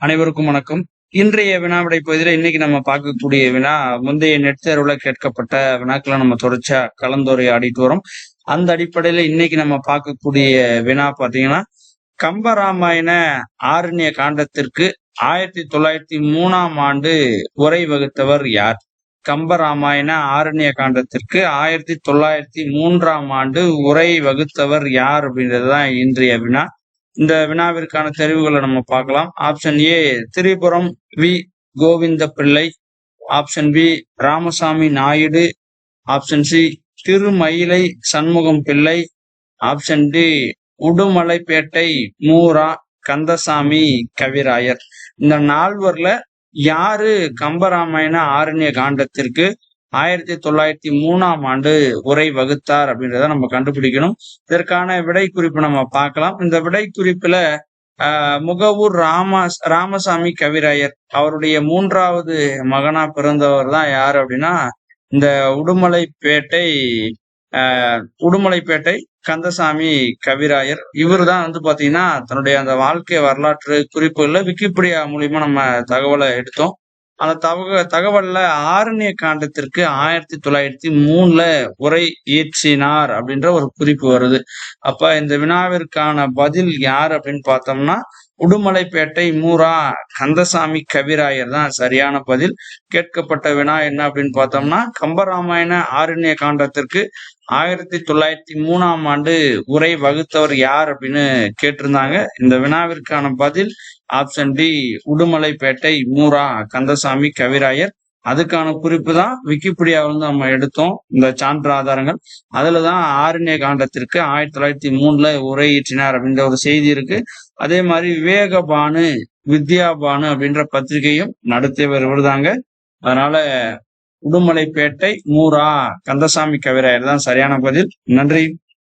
அனைவருக்கும் வணக்கம். இன்றைய வினாவிடை பகுதியில இன்னைக்கு நம்ம பார்க்கக்கூடிய வினா முந்தைய நெட் தேர்வுல கேட்கப்பட்ட வினாக்களை நம்ம தொடர்ச்சியா கலந்துரையாடிட்டு வரோம். அந்த அடிப்படையில இன்னைக்கு நம்ம பார்க்கக்கூடிய வினா பாத்தீங்கன்னா கம்பராமாயண ஆரண்ய காண்டத்திற்கு ஆயிரத்தி தொள்ளாயிரத்தி மூணாம் ஆண்டு உரை வகுத்தவர் யார்? கம்பராமாயண ஆரண்ய காண்டத்திற்கு ஆயிரத்தி தொள்ளாயிரத்தி மூன்றாம் ஆண்டு உரை வகுத்தவர் யார் அப்படின்றதுதான் இன்றைய வினா. இந்த வினாவிற்கான தெரிவுகளை நம்ம பார்க்கலாம். Option A Tripuram V. Govinda Pillai option B Ramasamy Naidu. Option C Thirumayilai Shanmugam Pillai. Option D Udumalaipettai Moora Kandasamy Kavirayar. இந்த நால்வர்ல யாரு கம்பராமாயண ஆரண்ய காண்டத்திற்கு ஆயிரத்தி தொள்ளாயிரத்தி மூணாம் ஆண்டு உரை வகுத்தார் அப்படின்றத நம்ம கண்டுபிடிக்கணும். இதற்கான விடை குறிப்பு நம்ம பார்க்கலாம். இந்த விடை குறிப்புல முகவூர் ராம ராமசாமி கவிராயர் அவருடைய மூன்றாவது மகனா பிறந்தவர் தான் யார் அப்படின்னா இந்த உடுமலைப்பேட்டை உடுமலைப்பேட்டை கந்தசாமி கவிராயர். இவர் தான் வந்து பாத்தீங்கன்னா தன்னுடைய அந்த வாழ்க்கை வரலாற்று குறிப்புகள்ல விக்கிபீடியா மூலியமா நம்ம தகவலை எடுத்தோம். அந்த தகவ தகவல்ல ஆரண்ய காண்டத்திற்கு ஆயிரத்தி தொள்ளாயிரத்தி மூணுல உரை இயற்றினார் அப்படின்ற ஒரு குறிப்பு வருது. அப்ப இந்த வினாவிற்கான பதில் யார் அப்படின்னு பார்த்தோம்னா உடுமலைப்பேட்டை மூரா கந்தசாமி கவிராயர் தான் சரியான பதில். கேட்கப்பட்ட வினா என்ன அப்படின்னு பார்த்தோம்னா கம்பராமாயண ஆரண்ய காண்டத்திற்கு ஆயிரத்தி தொள்ளாயிரத்தி மூணாம் ஆண்டு உரை வகுத்தவர் யார் அப்படின்னு கேட்டிருந்தாங்க. இந்த வினாவிற்கான பதில் ஆப்ஷன் டி உடுமலைப்பேட்டை மூரா கந்தசாமி கவிராயர். அதுக்கான குறிப்பு தான் விக்கிபீடியாவிலிருந்து நம்ம எடுத்தோம். இந்த சான்று ஆதாரங்கள். அதுலதான் ஆரண்ய காண்டத்திற்கு ஆயிரத்தி தொள்ளாயிரத்தி மூணுல உரையேற்றினார் அப்படின்ற ஒரு செய்தி இருக்கு. அதே மாதிரி விவேகபானு வித்யாபானு அப்படின்ற பத்திரிகையும் நடத்தியவர் விருதாங்க அதனால உடுமலைப்பேட்டை மூரா கந்தசாமி கவிராயர் தான் சரியான பதில். நன்றி.